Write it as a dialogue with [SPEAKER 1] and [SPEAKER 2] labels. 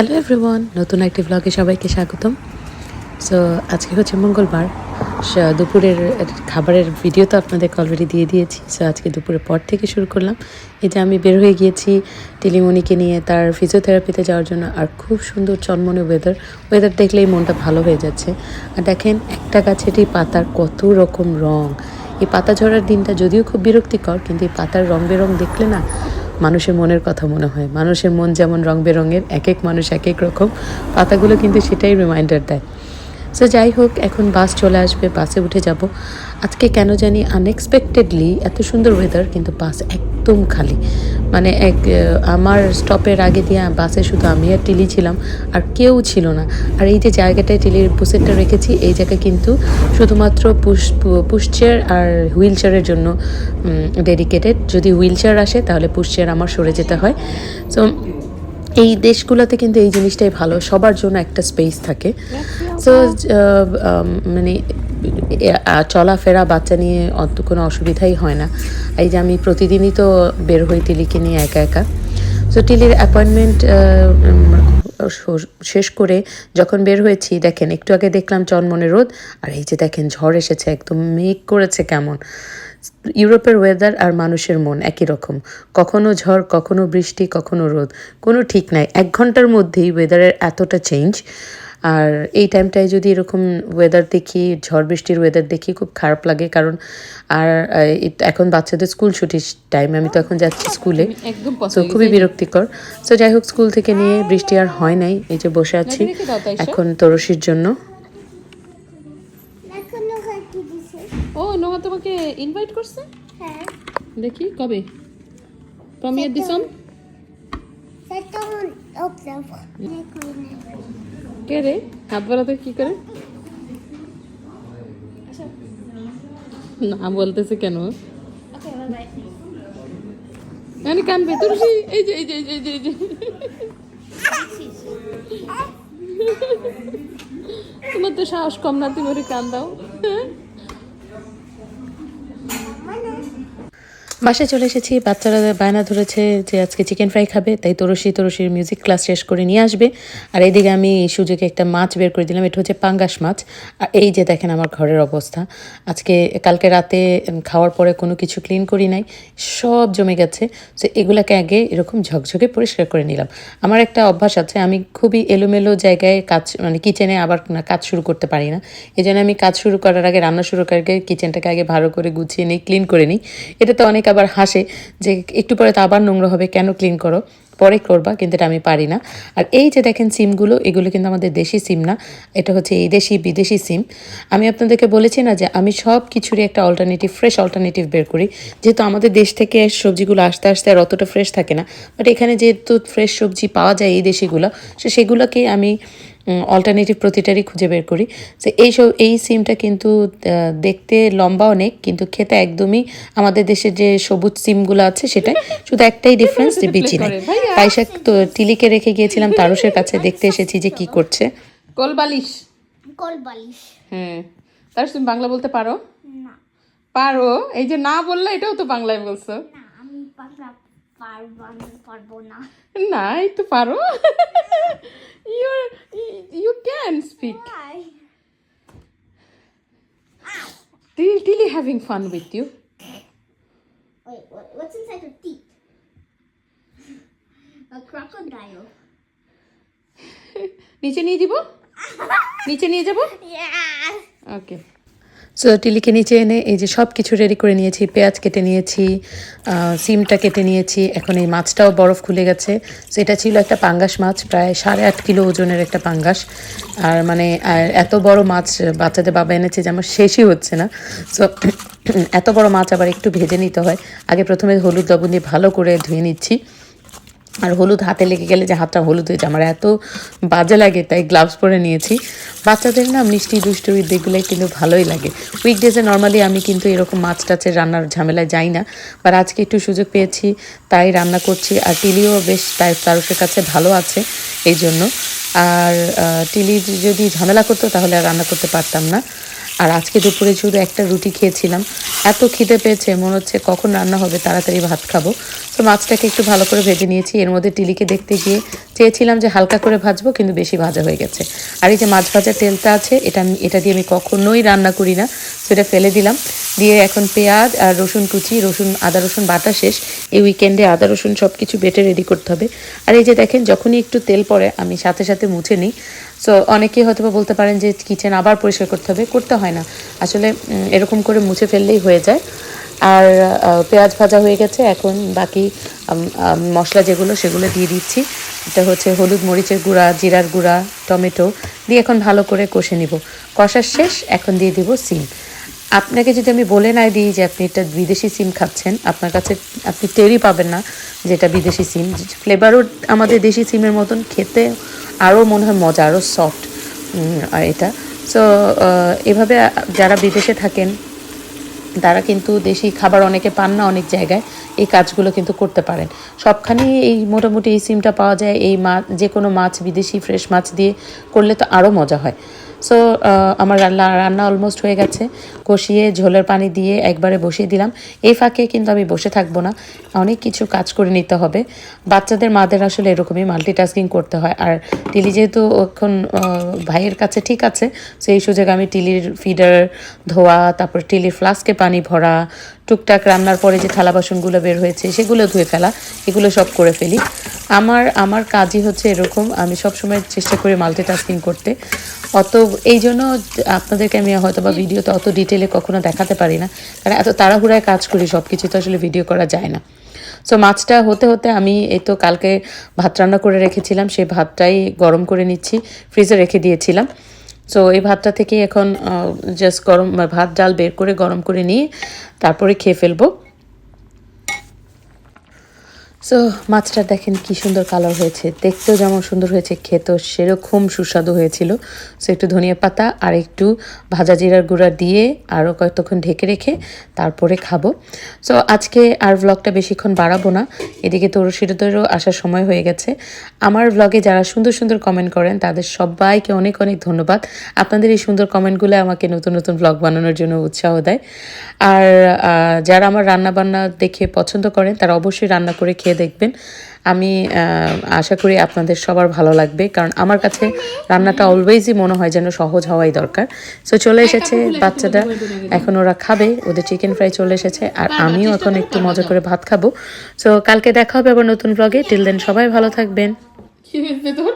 [SPEAKER 1] Hello everyone নতুন একটি ব্লগে সবাইকে স্বাগতম। সো আজকে হচ্ছে মঙ্গলবার। দুপুরের খাবারের ভিডিও তো আপনাদেরকে অলরেডি দিয়ে দিয়েছি। সো আজকে দুপুরের পর থেকে শুরু করলাম। এই যে আমি বের হয়ে গিয়েছি টেলিমনিকে নিয়ে, তার ফিজিওথেরাপিতে যাওয়ার জন্য। আর খুব সুন্দর চনমনে ওয়েদার ওয়েদার দেখলেই মনটা ভালো হয়ে যাচ্ছে। আর দেখেন, একটা গাছেরই পাতার কত রকম রং। এই পাতা ঝরার দিনটা যদিও খুব বিরক্তিকর, কিন্তু এই পাতার রং বেরং দেখলে না মানুষের মনের কথা মনে হয়। মানুষের মন যেমন রং বেরঙের এক এক মানুষ এক এক রকম। পাতাগুলো কিন্তু সেটাই রিমাইন্ডার দেয়। সো যাই হোক এখন বাস চলে আসবে, বাসে উঠে যাব। আজকে কেন জানি আনএক্সপেক্টেডলি এত সুন্দর ওয়েদার কিন্তু বাস একদম খালি। মানে এক আমার স্টপের আগে দিয়ে বাসে শুধু আমি আর টিলি ছিলাম, আর কেউ ছিল না। আর এই যে জায়গাটায় টিলির পুষেরটা রেখেছি, এই জায়গায় কিন্তু শুধুমাত্র পুশ পুশ চেয়ার আর হুইল চেয়ারের জন্য ডেডিকেটেড যদি হুইল চেয়ার আসে, তাহলে পুশ চেয়ার আমার সরে যেতে হয়। সো এই দেশগুলোতে কিন্তু এই জিনিসটাই ভালো সবার জন্য একটা স্পেস থাকে। সো মানে চলাফেরা বাচ্চা নিয়ে অত কোনো অসুবিধাই হয় না। এই যে আমি প্রতিদিনই তো বের হই টিলিকে নিয়ে একা একা। সো টিলির অ্যাপয়েন্টমেন্ট শেষ করে যখন বের হয়েছি দেখেন একটু আগে দেখলাম চনমনে রোদ আর এই যে দেখেন ঝড় এসেছে একদম মেঘ করেছে কেমন। ইউরোপের ওয়েদার আর মানুষের মন একই রকম। কখনো ঝড় কখনো বৃষ্টি কখনো রোদ কোনো ঠিক নাই। এক ঘণ্টার মধ্যেই ওয়েদারের এতটা চেঞ্জ আর এই টাইমটায় যদি এরকম ওয়েদার দেখি ঝড় বৃষ্টির ওয়েদার দেখি খুব খারাপ লাগে। কারণ আর এখন বাচ্চাদের স্কুল ছুটির টাইম আমি তো এখন যাচ্ছি স্কুলে সো খুবই বিরক্তিকর। সো যাই হোক স্কুল থেকে নিয়ে বৃষ্টি আর হয় নাই। এই যে বসে আছি। এখন তরসির জন্য
[SPEAKER 2] এখনও কাটি দিছে
[SPEAKER 3] নোহা তোমাকে ইনভাইট করছে?
[SPEAKER 2] হ্যাঁ।
[SPEAKER 3] দেখি কবে? প্রমিয়ার
[SPEAKER 2] সেটা
[SPEAKER 3] কে রে? হাত বাড়াতে কি করে? না বলতেছে কেন? মানে কানবে তুলসী এই যে এই যে এই যে এই যে এই যে। তোমার তো সাহস কম না তুমি কান দাও। হ্যাঁ?
[SPEAKER 1] বাসায় চলে এসেছি, বাচ্চারা বায়না ধরেছে যে আজকে চিকেন ফ্রাই খাবে, তাই তরসি, তরসির মিউজিক ক্লাস শেষ করে নিয়ে আসবে। আর এইদিকে আমি সুযোগে একটা মাছ বের করে দিলাম, এটা হচ্ছে পাঙ্গাস মাছ। আর এই যে দেখেন আমার ঘরের অবস্থা, আজকে, কালকে রাতে খাওয়ার পরে কোনো কিছু ক্লিন করি নাই, সব জমে গেছে। তো এগুলোকে আগে এরকম ঝকঝকে পরিষ্কার করে নিলাম। আমার একটা অভ্যাস আছে, আমি খুবই এলোমেলো জায়গায় কাজ মানে কিচেনে আবার কাজ শুরু করতে পারি না। এই আমি কাজ শুরু করার আগে, রান্না শুরু করার আগে কিচেনটাকে আগে ভালো করে গুছিয়ে নিই ক্লিন করে নিই। এটা তো অনেক আবার হাসে যে একটু পরে তো আবার নোংরা হবে, কেন ক্লিন করো? পরে করবা, কিন্তু এটা আমি পারি না। আর এই যে দেখেন সিমগুলো, এগুলো কিন্তু আমাদের দেশি সিম না, এটা হচ্ছে এই দেশি বিদেশি সিম। আমি আপনাদেরকে বলেছি না যে আমি সব কিছুরই একটা অল্টারনেটিভ ফ্রেশ অল্টারনেটিভ বের করি। যেহেতু আমাদের দেশ থেকে সবজিগুলো আসতে আসতে আর অতটা ফ্রেশ থাকে না বাট এখানে যেহেতু ফ্রেশ সবজি পাওয়া যায় এই দেশিগুলো সেগুলোকে আমি অল্টারনেটিভ প্রতিটারই খুঁজে বের করি। তো এই সব এই সিমটা কিন্তু আহ, দেখতে লম্বা অনেক কিন্তু খেতে একদমই আমাদের দেশের যে সবুজ সিমগুলো আছে সেটাই শুধু একটাই ডিফারেন্স যে বিচি নাই। পাইসা তো টিলিকে রেখে গিয়েছিলাম তারসের কাছে দেখতে এসেছি যে কি করছে।
[SPEAKER 3] কোল বালিশ
[SPEAKER 2] কল বালিশ
[SPEAKER 3] হ্যাঁ। তার তুমি বাংলা বলতে পারো?
[SPEAKER 2] না।
[SPEAKER 3] পারো। এই যে না বললে এটাও তো বাংলায় বলছো।
[SPEAKER 2] না আমি বাংলা পারব আমি পারব না
[SPEAKER 3] না এই তো পারো you you can speak
[SPEAKER 2] Why?
[SPEAKER 3] টিলি টিলি having fun with you
[SPEAKER 2] Wait, what, what's inside her teeth? A crocodile.
[SPEAKER 3] নিচে নিয়ে দিব নিচে নিয়ে যাব
[SPEAKER 2] Yeah.
[SPEAKER 3] ওকে
[SPEAKER 1] সো টিলিকে নিচে এনে এই যে সব কিছু রেডি করে নিয়েছি, পেঁয়াজ কেটে নিয়েছি সিমটা কেটে নিয়েছি, এখন এই মাছটাও বরফ খুলে গেছে। সো এটা ছিল একটা পাঙ্গাস মাছ, প্রায় সাড়ে আট কিলো ওজনের একটা পাঙ্গাস। আর মানে এত বড় মাছ বাচ্চাদের বাবা এনেছে যে আমার শেষই হচ্ছে না। সো এত বড় মাছ আবার একটু ভেজে নিতে হয়। আগে প্রথমে হলুদ লবণ দিয়ে ভালো করে ধুয়ে নিচ্ছি। আর হলুদ হাতে লেগে গেলে যে হাতটা হলুদ হয়ে যায় আমার এত বাজে লাগে, তাই গ্লাভস পরে নিয়েছি। বাচ্চাদের না মিষ্টি দুষ্টু দিকগুলোই কিন্তু ভালোই লাগে। উইকডেজে নর্মালি আমি কিন্তু এরকম মাছ টাছের রান্নার ঝামেলায় যাই না বাট আজকে একটু সুযোগ পেয়েছি, তাই রান্না করছি, আর টিলিও বেশ তাই তারসের কাছে ভালো আছে এই জন্য আর টিলি যদি ঝামেলা করতো তাহলে আর রান্না করতে পারতাম না। আর আজকে দুপুরে শুধু একটা রুটি খেয়েছিলাম। এত খিদে পেয়েছে, মনে হচ্ছে কখন রান্না হবে, তাড়াতাড়ি ভাত খাব। তো মাছটাকে একটু ভালো করে ভেজে নিয়েছি। এর মধ্যে টিলিকে দেখতে গিয়ে চেয়েছিলাম যে হালকা করে ভাজবো, কিন্তু বেশি ভাজা হয়ে গেছে। আর এই যে মাছ ভাজার তেলটা আছে, এটা এটা দিয়ে আমি কখনোই রান্না করি না। সেটা ফেলে দিলাম। দিয়ে এখন পেঁয়াজ আর রসুন কুচি, রসুন, আদা, রসুন বাটা শেষ। এই উইকেন্ডে আদা, রসুন সব কিছু বেটে রেডি করতে হবে। আর এই যে দেখেন, যখনই একটু তেল পড়ে, আমি সাথে সাথে মুছে নিই। সো অনেকেই হয়তো বলতে পারেন যে কিচেন আবার পরিষ্কার করতে হবে। করতে হয় না। আসলে এরকম করে মুছে ফেললেই হয়ে যায়। আর পেঁয়াজ ভাজা হয়ে গেছে। এখন বাকি মশলা যেগুলো, সেগুলো দিয়ে দিচ্ছি। এটা হচ্ছে হলুদ মরিচের গুঁড়া, জিরার গুঁড়া, টমেটো দিয়ে এখন ভালো করে কষে নিব। কষার শেষ, এখন দিয়ে দিব সিম। আপনাকে যদি আমি বলে না দিই যে আপনি এটা বিদেশি সিম খাচ্ছেন, আপনার কাছে আপনি টেরই পাবেন না যে এটা বিদেশি সিম। ফ্লেভারও আমাদের দেশি সিমের মতন, খেতে আরও মনে হয় মজা, আরও সফট এটা। সো এভাবে যারা বিদেশে থাকেন তারা কিন্তু দেশি খাবার অনেকে পান না অনেক জায়গায়। এই কাজগুলো কিন্তু করতে পারেন। সবখানে এই মোটামুটি এই সিমটা পাওয়া যায়। এই মাছ যে কোনো মাছ, বিদেশি ফ্রেশ মাছ দিয়ে করলে তো আরও মজা হয়। সো আমার রান্না রান্না অলমোস্ট হয়ে গেছে। কষিয়ে ঝোলের পানি দিয়ে একবারে বসিয়ে দিলাম। এই ফাঁকে কিন্তু আমি বসে থাকব না। অনেক কিছু কাজ করে নিতে হবে। বাচ্চাদের, মাদের আসলে এরকমই মাল্টিটাস্কিং করতে হয়। আর টিলি যেহেতু এখন ভাইয়ের কাছে ঠিক আছে, সেই সুযোগে আমি টিলির ফিডার ধোয়া, তারপর টিলির ফ্লাস্কে পানি ভরা টুকটাক রান্নার পরে যে থালা বাসনগুলো বের হয়েছে, সেগুলো ধুয়ে ফেলা, এগুলো সব করে ফেলি। আমার আমার কাজই হচ্ছে এরকম, আমি সবসময় চেষ্টা করি মাল্টিটাস্কিং করতে। অত, এই জন্য আপনাদেরকে আমি হয়তো বা ভিডিওতে অত ডিটেলে কখনো দেখাতে পারি না, কারণ এত তাড়াহুড়ায় কাজ করি সব কিছু তো আসলে ভিডিও করা যায় না। সো মাছটা হতে হতে আমি এই তো কালকে ভাত রান্না করে রেখেছিলাম সেই ভাতটাই গরম করে নিচ্ছি ফ্রিজে রেখে দিয়েছিলাম। সো এই ভাতটা থেকে এখন জাস্ট গরম, ভাত, ডাল বের করে গরম করে নিয়ে তারপরে খেয়ে ফেলব। সো মাছটা দেখেন কি সুন্দর কালার হয়েছে। দেখতেও যেমন সুন্দর হয়েছে, খেতেও সেরকম সুস্বাদু হয়েছিল। সো একটু ধনিয়া পাতা আর একটু ভাজা জিরার গুঁড়া দিয়ে আরও কয়েকক্ষণ ঢেকে রেখে তারপরে খাব। সো আজকে আর ব্লগটা বেশিক্ষণ বাড়াবো না। এদিকে তরুশিরদেরও আসার সময় হয়ে গেছে। আমার ব্লগে যারা সুন্দর সুন্দর কমেন্ট করেন, তাদের সবাইকে অনেক অনেক ধন্যবাদ। আপনাদের এই সুন্দর কমেন্টগুলো আমাকে নতুন নতুন ব্লগ বানানোর জন্য উৎসাহ দেয়। আর যারা আমার রান্না বান্না দেখে পছন্দ করেন, তারা অবশ্যই রান্না করে খেয়ে দেখবেন। আমি আহ, আশা করি আপনাদের সবার ভালো লাগবে কারণ আমার কাছে রান্নাটা অলওয়েজই মনে হয় যেন সহজ হওয়াই দরকার। সো চলে এসেছে বাচ্চাটা। এখন ওরা খাবে ওদের চিকেন ফ্রাই চলে এসেছে আর আমিও এখন একটু মজা করে ভাত খাব। সো কালকে দেখা হবে আবার নতুন ব্লগে টিল দেন সবাই ভালো থাকবেন।
[SPEAKER 3] কি তোর?